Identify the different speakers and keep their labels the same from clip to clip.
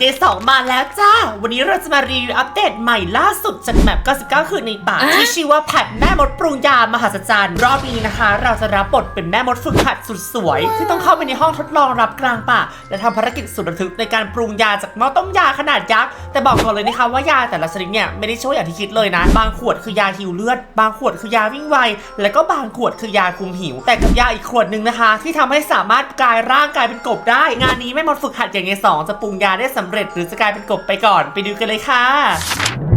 Speaker 1: เดย์สองมาแล้วจ้า วันนี้เราจะมารีวิวอัปเดตใหม่ล่าสุดจากแมป99 คืนในป่าที่ชื่อว่าแพทแม่มดปรุงยามหัศจรรย์รอบนี้นะคะ เราจะรับบทเป็นแม่มดฝึกหัดสุดสวย ที่ต้องเข้าไปในห้องทดลองรับกลางป่า และทำภารกิจสุดระทึกในการปรุงยาจากหม้อต้มยาขนาดยักษ์แต่บอกก่อนเลยนะคะว่ายาแต่ละชนิดเนี่ยไม่ได้ช่วยอย่างที่คิดเลยนะ บางขวดคือยาหิวเลือด บางขวดคือยาวิ่งไวและก็บางขวดคือยาคุมหิว แต่กับยาอีกขวดหนึ่งนะคะ ที่ทำให้สามารถกลายร่างกลายเป็นกบได้ งานนี้แม่มดฝึกหัดอย่างในสองจะปรุงยาได้สำเร็จหรือจะกลายเป็นกบไปก่อน ไปดูกันเลยค่ะ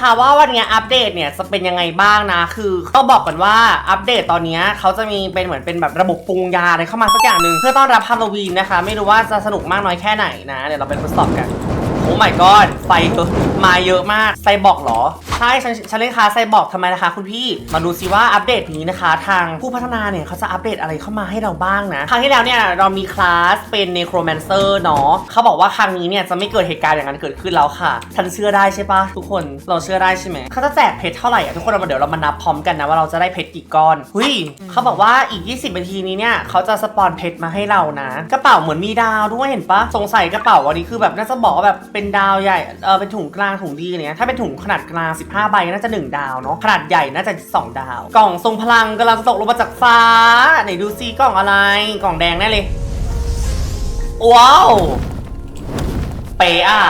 Speaker 1: นะคะ ว่าวันเนี้ยอัปเดตเนี่ยจะเป็นยังไงบ้างนะ คือต้องบอกก่อนว่าอัปเดตตอนเนี้ยเขาจะมีเป็นเหมือนเป็นแบบระบบปรุงยาอะไรเข้ามาสักอย่างหนึ่งเพื่อต้อนรับฮาโลวีนนะคะ ไม่รู้ว่าจะสนุกมากน้อยแค่ไหนนะ เดี๋ยวเราไปทดสอบกัน โอ้ my god ไฟมาเยอะมากไซบอกเหรอ ใช่ฉันฉันเล่นคาไซบอกทำไมนะคะ คุณพี่มาดูซิว่าอัปเดตนี้นะคะ ทางผู้พัฒนาเนี่ยเขาจะอัปเดตอะไรเข้ามาให้เราบ้างนะครั้งที่แล้วเนี่ยเรามีคลาสเป็น necromancer เนาะเขาบอกว่าครั้งนี้เนี่ยจะไม่เกิดเหตุการณ์อย่างนั้นเกิดขึ้นแล้วค่ะ ฉันเชื่อได้ใช่ปะทุกคนเราเชื่อได้ใช่ไหมเขาจะแจกเพชรเท่าไหร่อะทุกคนเรามาเดี๋ยวเรามานับพร้อมกันนะว่าเราจะได้เพชรกี่ก้อนหุยเขาบอกว่าอีก 20นาทีนี้เนี่ยเขาจะสปอนเพชรมาให้เรานะ กระเป๋าเหมือนมีดาวด้วยเห็นปะสงสัยกระเป๋าวันนี้คือแบบน่าจะบอกว่าแบบเป็นดาวใหญ่ เออเป็นถุงกลางถุงดีเงี้ย ถ้าเป็นถุงขนาดกลาง 15 ใบน่าจะ 1 ดาวเนาะ ขนาดใหญ่น่าจะ 2 ดาว กล่องทรงพลังกำลังจะตกลงมาจากฟ้า ไหนดูซิกล่องอะไร กล่องแดงแน่เลย ว้าว เปอะ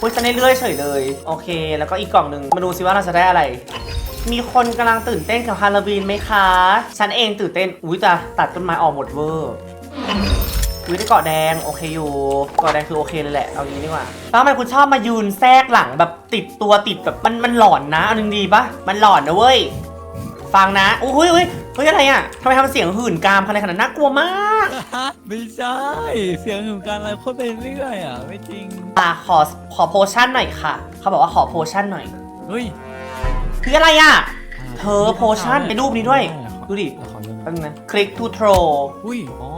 Speaker 1: อุ้ยจะได้เลื่อยเฉยเลย โอเค แล้วก็อีกกล่องหนึ่งมาดูซิว่าเราจะได้อะไรมีคนกำลังตื่นเต้นกับฮาโลวีนไหมคะ ฉันเองตื่นเต้น อุ้ยจะตัดต้นไม้ออกหมดเวอร์ อุ้ยได้เกาะแดงโอเคอยู่เกาะแดงคือโอเคเลยแหละเอางี้ดีกว่าแล้วทำไมคุณชอบมายืนแทรกหลังแบบติดตัวติดแบบมันมันหลอนนะเอาหนึ่งดีปะมันหลอนนะเว้ยฟังนะอุ้ยอุ้ยอุ้ยเฮ้ยอะไรอะทำไมทำเสียงหื่นกามขนาดขนาดน่ากลัวมาก
Speaker 2: ไม่ใช่ เสียงของการอะไรโคตรไปเรื่อยอะ ไม่จริง
Speaker 1: อะขอขอโพชั่นหน่อยค่ะ เขาบอกว่าขอโพชั่นหน่อย
Speaker 2: เฮ้ย
Speaker 1: คืออะไรอะ เธอโพชั่นในรูปนี้ด้วย ดูดิ
Speaker 2: ขอดู
Speaker 1: แป๊บนึงนะคลิก to throw
Speaker 2: อุ้ยอ๋อ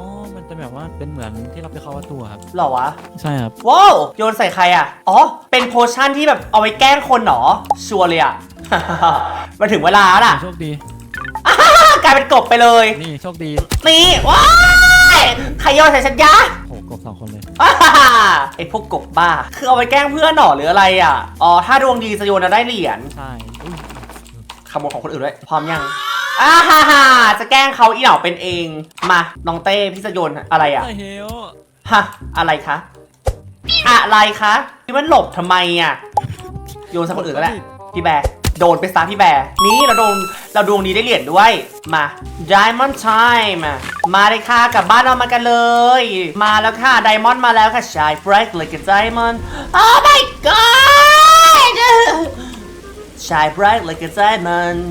Speaker 2: มันจะแบบว่าเป็นเหมือนที่เราไปเข้าวัตถุครับ
Speaker 1: เหรอวะ
Speaker 2: ใช่ครับ
Speaker 1: ว้าว โยนใส่ใครอะ อ๋อ เป็นโพชั่นที่แบบเอาไว้แกล้งคนเหรอ ชัวร์เลยอะ มาถึงเวลาแล้วล่ะ
Speaker 2: โชคดี
Speaker 1: กลายเป็นกบไปเลย
Speaker 2: นี่โชคดี
Speaker 1: นี่ว้ายใครโยนใส่ฉันยะ
Speaker 2: โอ้กบสองคนเลย
Speaker 1: ว้าไอพวกกบบ้า คือเอาไปแกล้งเพื่อนหนอหรืออะไรอะ อ๋อ ถ้าดวงดีจะโยนแล้วได้เหรียญ
Speaker 2: ใช่อุ้ย
Speaker 1: ขโมยของคนอื่นด้วย พร้อมยัง อ่าฮ่าฮ่าจะแกล้งเขาอีเหนาเป็นเอง มาน้องเต้พี่จะโยนอะไรอะ
Speaker 2: ไเฮล
Speaker 1: ฮะ อะไรคะ อะไรคะพี่มันหลบทำไมอะ โยนสักคนอื่นก็แหละพี่แบร์โดนไปซะพี่แบร์นี่เราโดนเราดวงดีได้เหรียญด้วย มา Diamond Time มามาเลยค่ะกลับบ้านเรามากันเลย มาแล้วค่ะ Diamond มาแล้วค่ะ Shine bright like a diamond Oh my god Shine bright like a diamond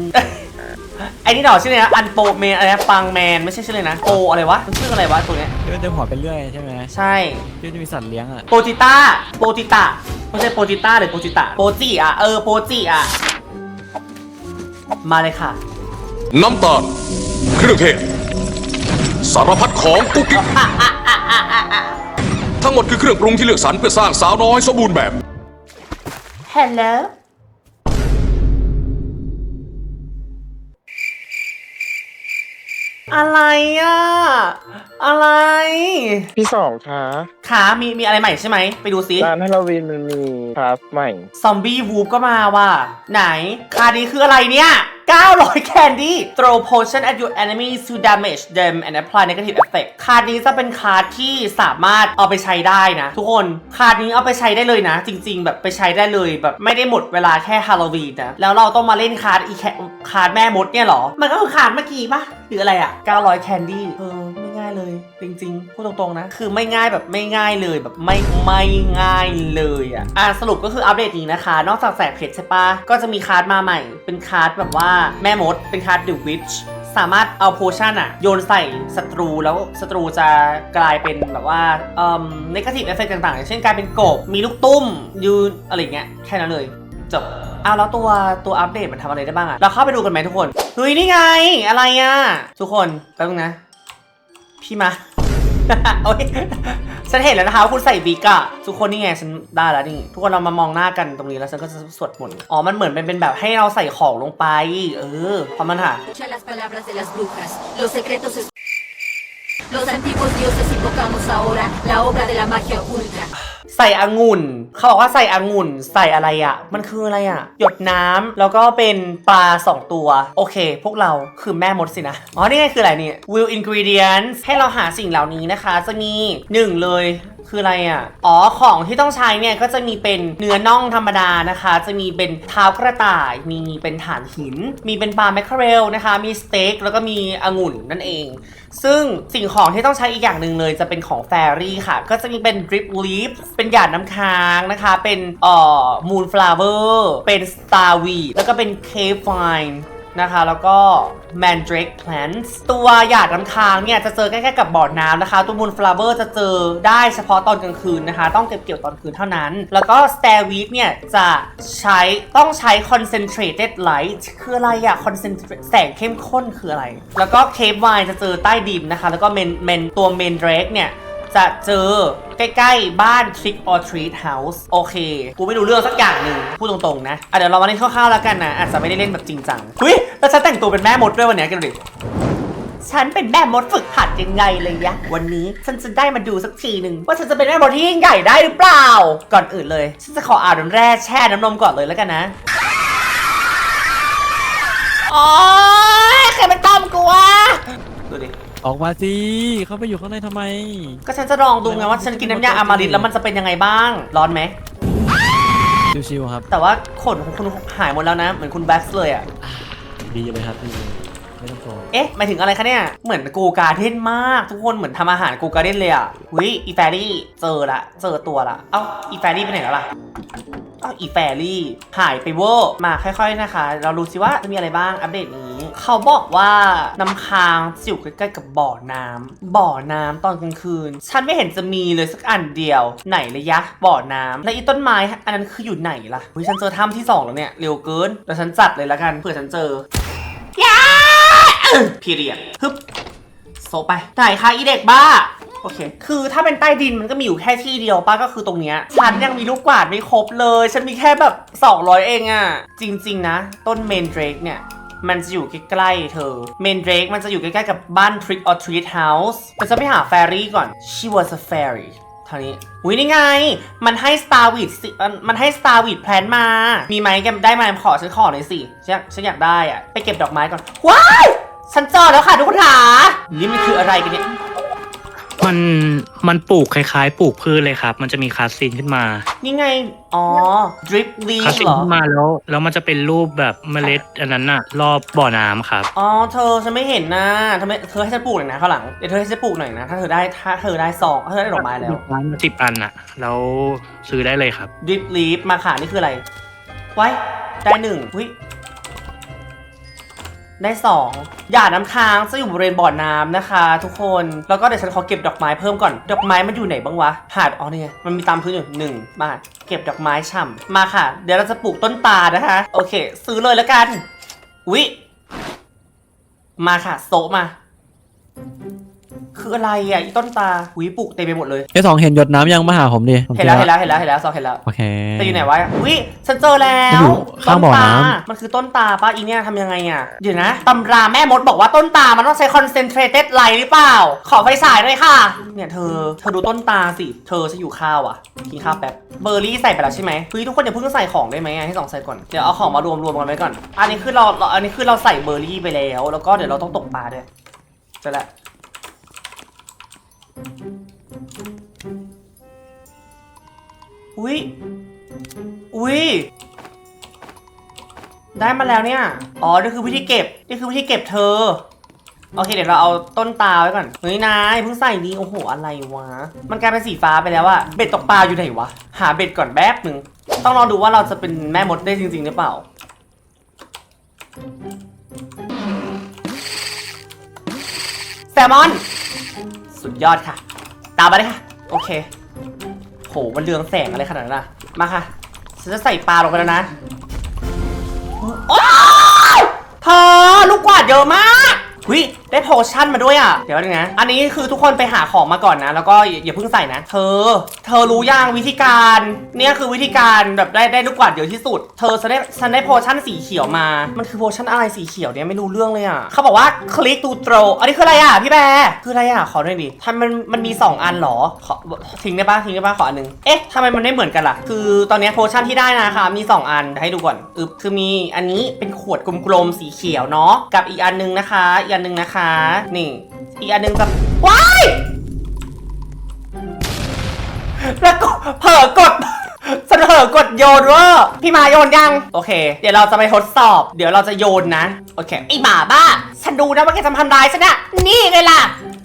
Speaker 1: ไอ้นี่หนอชื่ออะไรนะอันโปเมนอะไรนะปังแมนไม่ใช่ชื่อเลยนะโปอะไรวะมันชื่ออะไรวะตัวเนี้ย
Speaker 2: ที่มันจะหัวไปเรื่อยใช่ไหม
Speaker 1: ใช่
Speaker 2: ที่จะมีสัตว์เลี้ยงอะ
Speaker 1: โปจิต้าโปจิตะไม่ใช่โปจิต้าหรือโปจิตะโปจิอะเออโปจิอะมาเลยค่ะ
Speaker 3: น้ำตาลเครื่องเทศสารพัดของกุ๊กกิ๊กทั้งหมดคือเครื่องปรุงที่เลือกสรรเพื่อสร้างสาวน้อยสมบูรณ์แบบ
Speaker 1: Hello อะไรอะ อะไร
Speaker 4: พี่สองคะ
Speaker 1: ขามีมีอะไรใหม่ใช่ไหม ไปดูซิ
Speaker 4: ร้านฮาโลวีนมันมีคราฟใหม่
Speaker 1: ซอมบี้วูฟก็มาว่ะ ไหน คาร์ดนี้คืออะไรเนี่ย 900 แคนดี้ throw potion at your enemies to damage them and apply negative effect คาร์ดนี้จะเป็นคาร์ดที่สามารถเอาไปใช้ได้นะ ทุกคน คาร์ดนี้เอาไปใช้ได้เลยนะ จริง ๆ แบบไปใช้ได้เลยแบบไม่ได้หมดเวลาแค่ฮาโลวีนนะ แล้วเราต้องมาเล่นคาร์ดอีแคคาร์ดแม่มดเนี่ยเหรอ มันก็คือคาร์ดเมื่อกี้ปะหรืออะไรอะ900 แคนดี้ เออไม่ง่ายเลยจริงๆพูดตรงๆนะ คือไม่ง่ายแบบไม่ง่ายเลยแบบไม่ไม่ง่ายเลยอะอะสรุปก็คืออัปเดตนี้นะคะ นอกจากแจกเพชรใช่ปะก็จะมีคาร์ดมาใหม่ เป็นคาร์ดแบบว่าแม่มด เป็นคาร์ด The Witch สามารถเอาโพชั่นอะโยนใส่ศัตรูแล้วศัตรูจะกลายเป็นแบบว่าเอ่อ negative effect ต่างๆอย่างเช่นกลายเป็นกบ มีลูกตุ้ม ยืนอะไรเงี้ยแค่นั้นเลยจบอ้าวแล้วตัวตัวอัปเดตมันทำอะไรได้บ้างอะเราเข้าไปดูกันไหมทุกคน เฮ้ย นี่ไง อะไรอะทุกคนแป๊บนึงนะ พี่มา โอ้ยฉันเห็นแล้วนะคะว่าคุณใส่วิกอะทุกคนนี่ไงฉันได้แล้วนี่ ทุกคนเรามามองหน้ากันตรงนี้แล้วฉันก็จะสวดมนต์อ๋อ มันเหมือนเป็นเป็นแบบให้เราใส่ของลงไป เออพราะมันค่ะ
Speaker 5: Escucha las palabras de las brujas, los secretos es- Los antiguos dioses invocamos ahora la obra de la magia oculta.
Speaker 1: ใส่องุ่น เขาบอกว่าใส่องุ่น ใส่อะไรอะ่ะ มันคืออะไรอะ่ะ หยดน้ำแล้วก็เป็นปลาสองตัว โอเค พวกเราคือแม่มดสินะ อ๋อ นี่ไงคืออะไรเนี่ย will ingredients ให้เราหาสิ่งเหล่านี้นะคะ จะมีหนึ่งเลยคืออะไรอะ อ๋อ ของที่ต้องใช้เนี่ยก็จะมีเป็นเนื้อน่องธรรมดานะคะ จะมีเป็นเท้ากระต่าย มีเป็นฐานหิน มีเป็นปลาแมคเคอเรลนะคะ มีสเต็กแล้วก็มีองุ่นนั่นเอง ซึ่งสิ่งของที่ต้องใช้อีกอย่างหนึ่งเลยจะเป็นของแฟรี่ค่ะ ก็จะมีเป็น drip leaf เป็นหยาดน้ำค้างนะคะ เป็นเอ่อ moon flower เป็น starweed แล้วก็เป็น cave vine นะคะ แล้วก็ mandrake plants ตัวหยาดน้ำค้างเนี่ย จะเจอใกล้ๆกับบ่อน้ำนะคะ ตัว moon flower จะเจอได้เฉพาะตอนกลางคืนนะคะ ต้องเก็บเกี่ยวตอนคืนเท่านั้น แล้วก็ starweed เนี่ย จะใช้ต้องใช้ concentrated light คืออะไรอะ concentrate แสงเข้มข้นคืออะไร แล้วก็ cave vine จะเจอใต้ดินนะคะ แล้วก็ main main ตัว mandrake เนี่ย จะเจอใกล้ๆ บ้าน Trick or Treat House โอเค กูไม่รู้เรื่องสักอย่างหนึ่งพูดตรงๆ นะอะเดี๋ยวเรามาเล่นคร่าวๆแล้วกันนะอาจจะไม่ได้เล่นแบบจริงจังเฮ้ยแล้วฉันแต่งตัวเป็นแม่มดด้วยวันเนี้ยกันดิฉันเป็นแม่มดฝึกหัดยังไงเลยยะ วันนี้ฉันจะได้มาดูสักทีหนึ่งว่าฉันจะเป็นแม่มดที่ยิ่งใหญ่ได้หรือเปล่า ก่อนอื่นเลย ฉันจะขออาบน้ำแร่แช่น้ำนมก่อนเลยแล้วกันนะโอ๊ยใครมันต้อมกูวะ
Speaker 2: ออกมาสิเข้าไปอยู่ข้างในทำไม
Speaker 1: ก็ฉันจะลองดูไงว่าฉันกินน้ำยาอมฤตแล้วมันจะเป็นยังไงบ้าง ร้อนไหม
Speaker 2: ชิวๆครับ
Speaker 1: แต่ว่าขนของคุณหายหมดแล้วนะ เหมือนคุณแบ็กซ์เลยอะ
Speaker 2: ดีเลยครับดี
Speaker 1: เอ๊ะหมายถึงอะไรคะเนี่ย เหมือนกูการ์เด้นมาก ทุกคนเหมือนทำอาหารกูการ์เด้นเลยอะวิอีแฟรี่เจอละ เจอตัวละ เอ้าอีแฟรี่ไปไหนแล้วล่ะเอ้าอีแฟรี่หายไปเวอร์มาค่อย ๆนะคะ เราดูสิว่าจะมีอะไรบ้างอัปเดตนี้ เขาบอกว่าน้ำค้างจะอยู่ใกล้ๆกับบ่อน้ำบ่อน้ำตอนกลางคืน ฉันไม่เห็นจะมีเลยสักอันเดียว ไหนเลยยะบ่อน้ำและอีต้นไม้อันนั้นคืออยู่ไหนล่ะเฮ้ยฉันเจอถ้ำที่สองแล้วเนี่ยเร็วเกินเดี๋ยวฉันจัดเลยละกันเผื่อฉันเจอยา พีเรียดฮึบโซไป ไหนคะอีเด็กบ้า โอเค คือถ้าเป็นใต้ดินมันก็มีอยู่แค่ที่เดียวป้าก็คือตรงเนี้ย ฉันยังมีลูกกวาดไม่ครบเลย ฉันมีแค่แบบ 200 เองอะจริง ๆ นะ ต้นเมนเดรกเนี่ยมันจะอยู่ใกล้ๆเธอ เมนเดรกมันจะอยู่ใกล้ๆกับบ้าน Trick or Treat House แต่จะไปหาแฟรี่ก่อน she was a fairy เท่านี้อุ้ยนี่ไง มันให้ Starweed สิเอิ่มมันให้ Starweed แพลนมา มีไหมแกได้ไหมขอฉันขอหน่อยสิ ฉันอยากฉันอยากได้อะไปเก็บดอกไม้ก่อน ว้าย ฉันเจอแล้วค่ะทุกคนค่ะนี่มันคืออะไรกันเนี่ย
Speaker 6: มันมันปลูกคล้ายๆ ปลูกพืชเลยครับ มันจะมีคาสซีนขึ้นมา
Speaker 1: นี่ไง อ๋อ drip
Speaker 6: คา
Speaker 1: leaf
Speaker 6: สซีน
Speaker 1: เหรอ
Speaker 6: ขึ้นมาแล้ว แล้วมันจะเป็นรูปแบบเมล็ดอันนั้นน่ะ รอบบ่อน้ำครับ
Speaker 1: อ๋อเธอฉันไม่เห็นนะทำไมเธอให้ฉันปลูกหน่อยนะข้างหลังเดี๋ยวเธอให้ฉันปลูกหน่อยนะ ถ้าเธอได้ถ้าเธอได้ซองถ้าเธอได้ดอกไม้แล้ว
Speaker 6: ร้านสิบอันน่ะ แล้วซื้อได้เลยครับ
Speaker 1: drip leaf มาค่ะนี่คืออะไร ไว้ ได้หนึ่งวิ ได้สองหยาดน้ำค้างจะอยู่บริเวณบ่อน้ำนะคะ ทุกคน แล้วก็เดี๋ยวฉันขอเก็บดอกไม้เพิ่มก่อน ดอกไม้มันอยู่ไหนบ้างวะ หาด อ๋อนี่ไง มันมีตามพื้นอยู่หนึ่งมาเก็บดอกไม้ฉ่ำมาค่ะ เดี๋ยวเราจะปลูกต้นตาลนะคะ โอเค ซื้อเลยแล้วกันวิมาค่ะ โซะมา คืออะไรอะอีต้นตาวิปลูกเต็มไปหมดเลย
Speaker 2: ไอ้สองเห็นหยดน้ำยังมาหาผมดิผม
Speaker 1: เห็นแล้วเห็นแล้วเห็นแล้วเห็นแล้วซองเห็นแล้ว
Speaker 2: โอเค
Speaker 1: แต่อยู่ไหนวะวิฉันเจอแล้
Speaker 2: มัน
Speaker 1: ว
Speaker 2: อยู่ข้างบ่อน้ำ
Speaker 1: ต้ตามันคือต้นตาป้าอีเนี่ยทำยังไงอะเดี๋ยวนะตำราแม่มดบอกว่าต้นตามันต้องใช้ concentrated light หรือเปล่า ขอไฟฉายหน่อยค่ะ เนี่ยเธอ เธอดูต้นตาสิ เธอจะอยู่ข้าวอะกินข้าวแป๊บเบอร์รี่ใส่ไปแล้วใช่ไหมเฮ้ยทุกคนอย่าเพิ่งใส่ของได้ไหมอะให้สองใส่ก่อนเดี๋ยวเอาของมารวมรวมกันไว้ก่อน อันนี้คือเราเราอันนี้คือเราใส่เบอร์รี่ไปแล้ว แล้วก็เดี๋ยวเราต้องตกปลาด้วยเสร็จแล้ว อุ้ยอุ้ยได้มาแล้วเนี่ย อ๋อ นี่คือวิธีเก็บ นี่คือวิธีเก็บเธอ โอเค เดี๋ยวเราเอาต้นตาไว้ก่อน เฮ้ยนายเพิ่งใส่นี้ โอ้โห อะไรวะ มันกลายเป็นสีฟ้าไปแล้วอะเบ็ดตกปลาอยู่ไหนวะ หาเบ็ดก่อนแป๊บหนึ่ง ต้องลองดูว่าเราจะเป็นแม่มดได้จริง ๆ หรือเปล่า แซลมอน สุดยอดค่ะ ตามมาเลยค่ะ โอเค โห มันเรืองแสงอะไรขนาดนั้นอะมาค่ะ ฉันจะใส่ปลาลงไปแล้วนะ โอ้เธอลูกกวาดเยอะมากหุย ได้โพชั่นมาด้วยอะ เดี๋ยวนะ อันนี้คือทุกคนไปหาของมาก่อนนะ แล้วก็อย่าอย่าเพิ่งใส่นะ เธอ เธอรู้ยังวิธีการ เนี่ยคือวิธีการแบบได้ได้ลูกกวาดเยอะที่สุด เธอฉันได้ฉันได้โพชั่นสีเขียวมา มันคือโพชั่นอะไรสีเขียวเนี่ยไม่รู้เรื่องเลยอะ เขาบอกว่าคลิกตูโตรอันนี้คืออะไรอะพี่แบร์คืออะไรอะขอหน่อยดิทำไมมันมันมี 2 อันเหรอขอทิ้งได้ปะทิ้งได้ปะขออันหนึง เอ๊ะทำไมมันไม่เหมือนกันล่ะ คือตอนนี้โพชั่นที่ได้นะคะมี 2 อันให้ดูก่อนอึบคือมีอันนี้เป็นขวดกลมๆสีเขียวเนาะกับอีกอันหนึงนะคะอีกอันหนึงนะคะนี่ อีกอันหนึงจะว้าย แล้วก็เผลอกด ฉันเผลอกดโยนเว่าพี่มาโยนยัง โอเค เดี๋ยวเราจะไปทดสอบ เดี๋ยวเราจะโยนนะ โอเคไอหมาบ้า ฉันดูนะว่าแกจะทำร้ายฉันอะนี่ไงล่ะ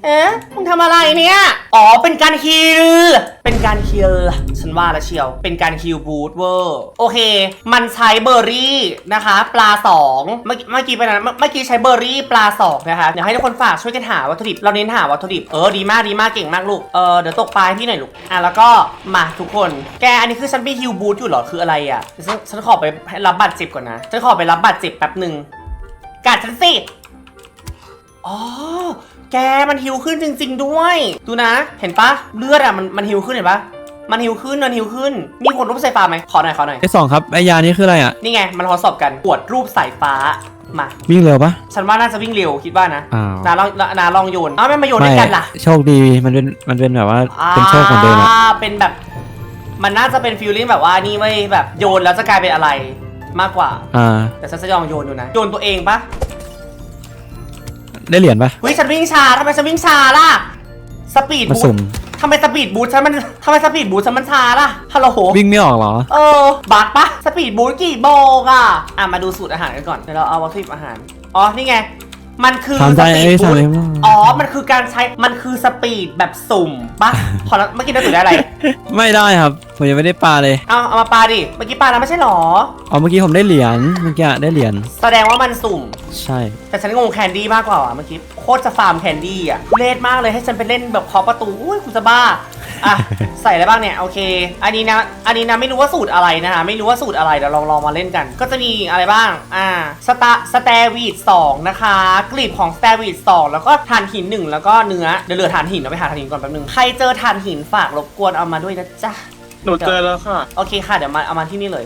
Speaker 1: เอ๊ะมึงทำอะไรเนี่ย อ๋อ เป็นการคิล เป็นการคิล ฉันว่าล้วเชียว เป็นการคิลบูทเวอร์ โอเค มันใช้เบอร์รี่นะคะ ปลาสองเมื่อกี้เมื่อกี้ไปนะเมื่อเมื่อกี้ใช้เบอร์รี่ปลาสองนะคะ เดี๋ยวให้ทุกคนฝากช่วยกันหาวัตถุดิบ เราเน้นหาวัตถุดิบ เออ ดีมาก ดีมาก เก่งมากลูก เออ เดี๋ยวตกปลาให้พี่หน่อยลูก อะ แล้วก็มาทุกคน แก อันนี้คือฉันไปฮิลบูทอยู่เหรอ คืออะไรอะฉันฉันขอไปรับบาดเจ็บก่อนนะ ฉันขอไปรับบาดเจ็บแป๊บหนึ่งกัดฉันสิ อ๋อ แกมันฮิวขึ้นจริง ๆ ด้วย ดูนะ เห็นปะเลือดอะมันมันฮิวขึ้นเห็นปะมันฮิวขึ้นมันฮิวขึ้น มีคนรูปสายฟ้าไหมขอหน่อยขอหน่อย
Speaker 2: ไอสองครับไอยานี่คืออะไรอะ
Speaker 1: นี่ไงมันทดสอบกันปวดรูปสายฟ้ามา
Speaker 2: วิ่งเร็วปะ
Speaker 1: ฉันว่าน่าจะวิ่งเร็วคิดว่านะ
Speaker 2: อ้าว
Speaker 1: นาลองนาลองโยนอ้าวไม่มาโยนด้วยกันล่ะ
Speaker 2: โชคดีมันเป็นมันเป็นแบบว่าเป็นโชคของเดิมอะ
Speaker 1: อ่าเป็นแบบ มันน่าจะเป็นฟิลลิ่งแบบว่านี่ไม่แบบโยนแล้วจะกลายเป็นอะไรมากกว่า
Speaker 2: อ่า
Speaker 1: แต่ฉันจะลองโยนดูนะ โยนตัวเองปะ
Speaker 2: ได้เหรียญปะ
Speaker 1: เฮ้ยฉันวิ่งช้าทำไมฉันวิ่งช้าล่ะ สปีด
Speaker 2: มา
Speaker 1: บู
Speaker 2: สุ่
Speaker 1: ท
Speaker 2: ม
Speaker 1: ทำไมสปีดบูทฉันมันทำไมสปีดบูทฉันมันช้าล่ะฮัลโหล
Speaker 2: วิ่งไม่ออกเหรอ
Speaker 1: เออบักปะสปีดบูทกี่โบกอะอะมาดูสูตรอาหารกันก่อนเดี๋ยวเราเอาวัตถุดิบอาหารอ๋อนี่ไง มันคือ
Speaker 2: ทำได้
Speaker 1: สปี
Speaker 2: ไอ้
Speaker 1: ด
Speaker 2: ทำ
Speaker 1: บู
Speaker 2: ได้
Speaker 1: ท
Speaker 2: มั้ง
Speaker 1: อ๋อ มันคือการใช้ มันคือสปีดแบบสุ่มปะพอแล้วเมื่อกี้เราสูตรได้อะไร
Speaker 2: ไม่ได้ครับ ผมยังไม่ได้ปลาเลย
Speaker 1: เอาเอามาปาดิ เมื่อกี้ปาแล้วไม่ใช่หรอ
Speaker 2: อ๋อเมื่อกี้ผมได้เหรียญเมื่อกี้ได้เหรียญ
Speaker 1: แสดงว่ามันสุ่ม
Speaker 2: ใช่
Speaker 1: แต่ฉันงงแคนดี้มากกว่าว่ะเมื่อกี้โคตรจะฟาร์มแคนดี้อะทุเรศมากเลยให้ฉันไปเล่นแบบเคาะประตูอุ้ยคุณจะบ้าอะ ใส่อะไรบ้างเนี่ยโอเค อันนี้นะอันนี้นะไม่รู้ว่าสูตรอะไรนะคะไม่รู้ว่าสูตรอะไรเดี๋ยวลองลองมาเล่นกัน ก็จะมีอะไรบ้างอ่าสตาสแตวีดสองนะคะกลีบของสแตวีดสองแล้วก็ถ่านหินหนึ่งแล้วก็เนื้อเดี๋ยวเหลือถ่านหินเราไปหาถ่านหินก่อนแป๊บนึงใครเจอถ่านหินฝากรบกวนเอามาด้วยนะจ๊ะ
Speaker 4: หนูเจอแล้วค่ะ
Speaker 1: โอเคค่ะเดี๋ยวมาเอามาที่นี่เลย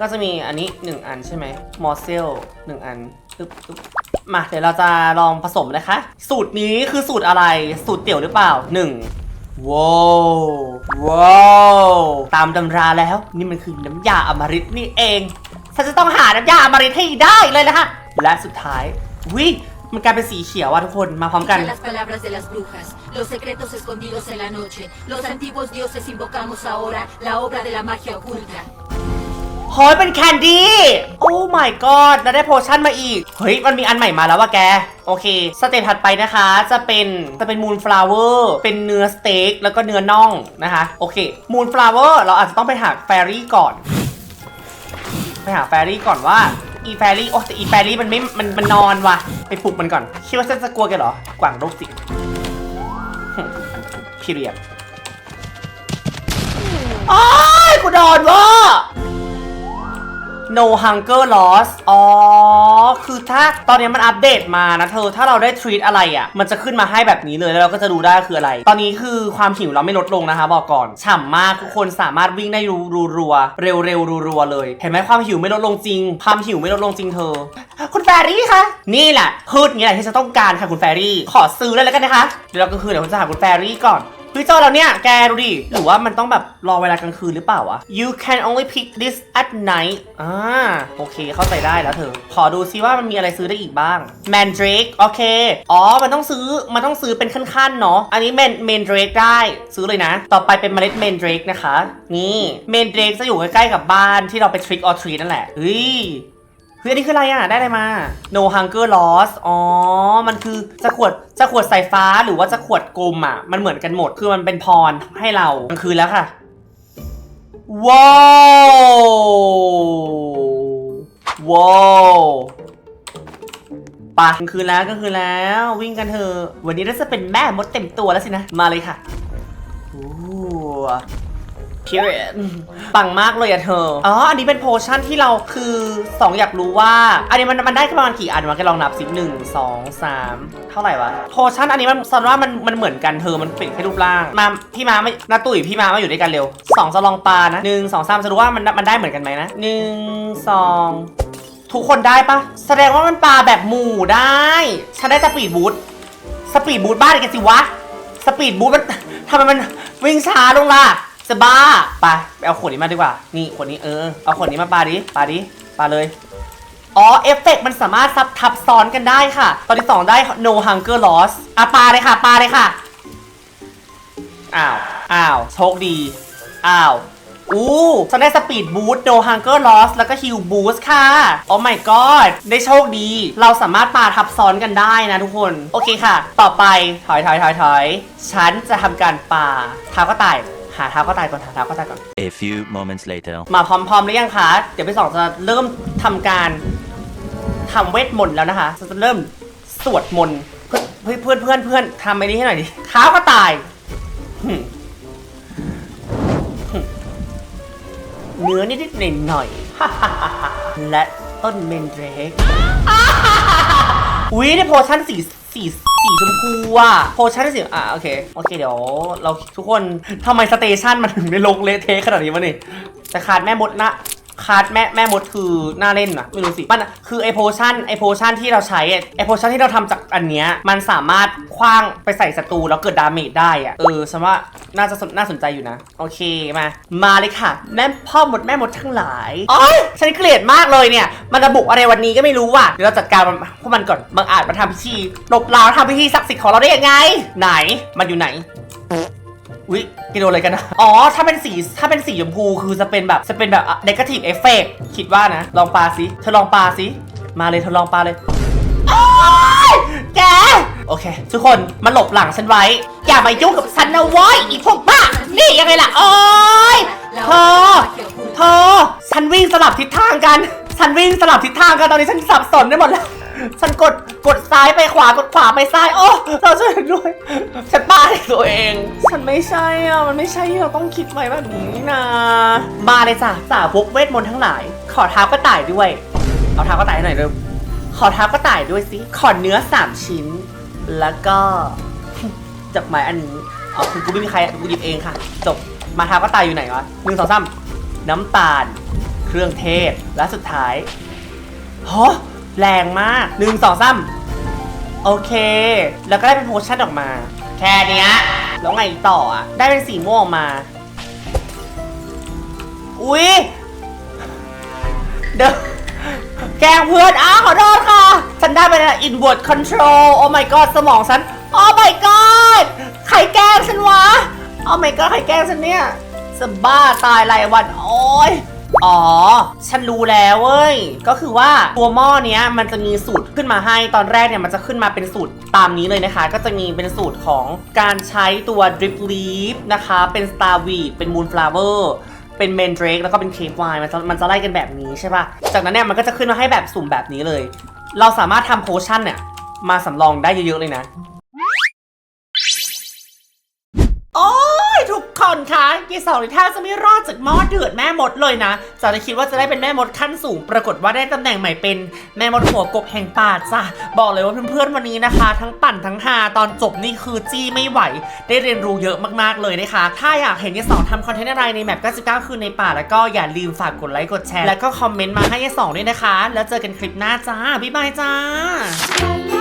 Speaker 1: ก็จะมีอันนี้ 1 อันใช่ไหมมอเซลหนึ่งอันอึ๊บอึ๊บมาเดี๋ยวเราจะลองผสมนะคะ สูตรนี้คือสูตรอะไรสูตรเตี๋ยวหรือเปล่า 1ว้าวว้าวตามตำราแล้ว นี่มันคือน้ำยาอมฤตนี่เองฉันจะต้องหาน้ำยาอมฤตให้ได้เลยนะคะและสุดท้ายวิ มันกลายเป็นสีเขียวว่ะทุกคนมาพร้อมกัน
Speaker 5: Las palabras de las brujas, los secretos escondidos en la noche. Los antiguos dioses invocamos ahora la obra de la magia oculta.
Speaker 1: เฮ้ยเป็นแคนดี้โอ้ my god แล้วได้โพชั่นมาอีก เฮ้ย มันมีอันใหม่มาแล้วว่ะแก โอเค สเต็ปถัดไปนะคะ จะเป็น จะเป็นมูนฟลาวเวอร์เป็นเนื้อสเต็กแล้วก็เนื้อน่องนะคะ โอเคมูนฟลาวเวอร์เราอาจจะต้องไปหาแฟรี่ก่อน ไปหาแฟรี่ก่อนว่า อีแฟรี่โอ้แต่อีแฟรี่มันไม่มันมันนอนว่ะ ไปปลุกมันก่อน คิดว่าฉันจะกลัวแกเหรอกว่างโรคจิตพี่เรียบอ้ายกูโดนว่ะ no hunger loss อ๋อ คือถ้าตอนนี้มันอัปเดตมานะเธอ ถ้าเราได้ treat อะไรอะ่ะ มันจะขึ้นมาให้แบบนี้เลยแล้วเราก็จะดูได้คืออะไร ตอนนี้คือความหิวเราไม่ลดลงนะคะ บอกก่อน ฉ่ำมากทุกคนสามารถวิ่งได้รูรัวๆเร็วๆรัวๆเลย เห็นไหมความหิวไม่ลดลงจริง ความหิวไม่ลดลงจริงเธอ คุณแฟรี่คะ นี่แหละพืชนี้แหละที่จะต้องการค่ะคุณแฟรี่ ขอซื้อเลยแล้วกันนะคะ เดี๋ยวเราก็คือเดี๋ยวผมจะหาคุณแฟรี่ก่อน พี่เจ้าเราเนี่ย แกดูดิ หรือว่ามันต้องแบบรอเวลากลางคืนหรือเปล่าวะ you can only pick this at night อ่า โอเค เข้าใจได้แล้วเธอ ขอดูซิว่ามันมีอะไรซื้อได้อีกบ้าง mandrake โอเค อ๋อ มันต้องซื้อ มันต้องซื้อเป็นขั้นๆ เนาะ อันนี้ man mandrake ได้ ซื้อเลยนะ ต่อไปเป็นเมล็ด mandrake นะคะ นี่ mandrake จะอยู่ใกล้ๆกับบ้านที่เราไป trick or treat นั่นแหละเฮ้ย เฮ้ยอันนี้คืออะไรอะ ได้อะไรมา no hunger loss อ๋อ มันคือจะขวดจะขวดสายฟ้าหรือว่าจะขวดกลมอะ มันเหมือนกันหมด คือมันเป็นพรให้เรากลางคืนแล้วค่ะ ว้าวว้าวปะกลางคืนแล้วกลางคืนแล้ว วิ่งกันเถอะ วันนี้เราจะเป็นแม่มดเต็มตัวแล้วสินะ มาเลยค่ะโอ้ period ปังมากเลยอะเธอ อ๋อ อันนี้เป็นโพชั่นที่เราคือ 2 อยากรู้ว่า อันนี้มันมันได้ประมาณกี่อันวะแกลองนับสิหนึ่งสองสามเท่าไหร่วะ โพชั่นอันนี้มันสันว่ามันมันเหมือนกันเธอ มันเปลี่ยนแค่รูปร่าง มาพี่มาไม่นาตุ๋ยพี่มามาอยู่ด้วยกันเร็วสองจะลองปลานะหนึ่งสองสามจะรู้ว่ามันมันได้เหมือนกันไหมนะหนึ่งสองทุกคนได้ปะแสดงว่ามันปลาแบบหมู่ได้ ฉันได้สปีดบูทสปีดบูทบ้านกันสิวะ สปีดบูทมันทำไมมันวิ่งช้าลงล่ะ จะบ้าไปไปเอาขวดนี้มาดีกว่า นี่ขวดนี้เออ เอาขวดนี้มาปาดิ ปาดิ ปาเลย อ๋อ เอฟเฟกต์มันสามารถซับทับซ้อนกันได้ค่ะ ตอนที่สองได้ no hunger loss อะปาเลยค่ะ ปาเลยค่ะ อ้าว อ้าว โชคดี อ้าว อู้ฉันได้สปีดบูสต์ no hunger loss แล้วก็ heal boost ค่ะ โอ้ my god ได้โชคดี เราสามารถปาทับซ้อนกันได้นะทุกคน โอเคค่ะ ต่อไป ถอยถอยถอยถอยฉันจะทำการปาเท้าก็ตาย หาเท้าก็ตายก่อนหาเท้าก็ตายก่อน
Speaker 7: A few moments later.
Speaker 1: มาพร้อมๆหรือยังคะเดี๋ยวพี่สองจะเริ่มทำการทำเวทมนต์แล้วนะคะ จะเริ่มสวดมนต์เพื่อนเพื่อนเพื่อนเพื่อนทำไปนี้ให้หน่อยดิเท้าก็ตายหึ่มหึ่มเนื้อนิดๆหน่อยๆและต้นเมนเดรกอุ้ยได้โพชั่นสี สีสีชมพูอะโพชั่นสีอะโอเคโอเคเดี๋ยว เราทุกคนทำไมสเตชันมันถึงได้ลงเละเทะขนาดนี้วะนี่แต่ขาดแม่มดนะ ขาดแม่แม่มดคือน่าเล่นอะไม่รู้สิมันคือไอโพชั่นไอโพชั่นที่เราใช้อะไอโพชั่นที่เราทำจากอันเนี้ยมันสามารถคว้างไปใส่ศัตรูแล้วเกิดดาเมจได้อะเออฉันว่าน่าจะนน่าสนใจอยู่นะ โอเคมา มาเลยค่ะ แม่พ่อหมดแม่หมดทั้งหลายโอ้ยฉันเกลียดมากเลยเนี่ย มันระบุอะไรวันนี้ก็ไม่รู้ว่ะเดี๋ยวเราจัดการพวกมันก่อนบางอาจมาทำพิธีหลบเราทำพิธีศักดิ์สิทธิ์ของเราได้ยังไง ไหนมันอยู่ไหน อุ๊ยกินโดนอะไรกันนะ อ๋อ ถ้าเป็นสีถ้าเป็นสีชมพูคือจะเป็นแบบจะเป็นแบบ negative effect คิดว่านะ ลองปาสิเธอลองปาสิมาเลยเธอลองปาเลยโอ๊ยแก โอเค ทุกคนมาหลบหลังฉันไว้ อย่ามายุ่งกับฉันนะเว้ยอีพวกบ้า นี่ยังไงล่ะ โอ๊ยเธอเธอฉันวิ่งสลับทิศทางกัน ฉันวิ่งสลับทิศทางกันตอนนี้ฉันสับสนไปหมดแล้ว ฉันกดกดซ้ายไปขวากดขวาไปซ้าย โอ้เราช่วยฉันด้วย ฉันป้าให้ตัวเอง ฉันไม่ใช่อะ มันไม่ใช่ที่เราต้องคิดไว้แบบนี้นะ มาเลยจ้ะสาวกเวทมนต์ทั้งหลาย ขอเท้ากระต่ายด้วย เอาเท้ากระต่ายให้หน่อยเร็ว ขอเท้ากระต่ายด้วยสิ ขอเนื้อสามชิ้น แล้วก็จับไม้อันนี้อ๋อคือกูไม่มีใครกูหยิบเองค่ะ จบ มาเท้ากระต่ายอยู่ไหนวะหนึ่งสองสามน้ำตาล เครื่องเทศ และสุดท้ายฮะ แรงมากหนึ่งสองสามโอเค แล้วก็ได้เป็นโพชั่นออกมา แค่เนี้ย แล้วไงต่ออะ ได้เป็นสีม่วงออกมา อุ๊ย เดี๋ยวแกงเพื่อนอ้าวขอโทษค่ะ ฉันได้เป็น inward control โอ้ my god สมองฉัน โอ้ my god ใครแกล้งฉันวะ โอ้ my god ใครแกล้งฉันเนี่ยจะบ้าตายรายวัน โอ้ย อ๋อ ฉันรู้แล้วเว้ย ก็คือว่าตัวหม้อเนี้ยมันจะมีสูตรขึ้นมาให้ ตอนแรกเนี่ยมันจะขึ้นมาเป็นสูตรตามนี้เลยนะคะ ก็จะมีเป็นสูตรของการใช้ตัว drip leaf นะคะ เป็น star weed เป็น moonflower เป็นเมนเดรกแล้วก็เป็นเคปไวน์มันจะมันจะไล่กันแบบนี้ใช่ป่ะ จากนั้นเนี่ยมันก็จะขึ้นมาให้แบบสุ่มแบบนี้เลย เราสามารถทำโพชั่นเนี่ยมาสำรองได้เยอะๆเลยนะ คนคะยีสองนี่ถ้าจะไม่รอดจากหม้อเดือดแม่มดเลยนะจะได้คิดว่าจะได้เป็นแม่มดขั้นสูง ปรากฏว่าได้ตำแหน่งใหม่เป็นแม่มดหัวกบแห่งป่าจ้ะบอกเลยว่าเพื่อนๆวันนี้นะคะ ทั้งปั่นทั้งฮาตอนจบนี่คือจี้ไม่ไหว ได้เรียนรู้เยอะมากๆเลยนะคะ ถ้าอยากเห็นยีสองทำคอนเทนต์อะไรในแมป99 คืนในป่าแล้วก็อย่าลืมฝากกดไลค์กดแชร์แล้วก็คอมเมนต์มาให้ยีสองด้วยนะคะ แล้วเจอกันคลิปหน้าจ้าบ๊ายบายจ้า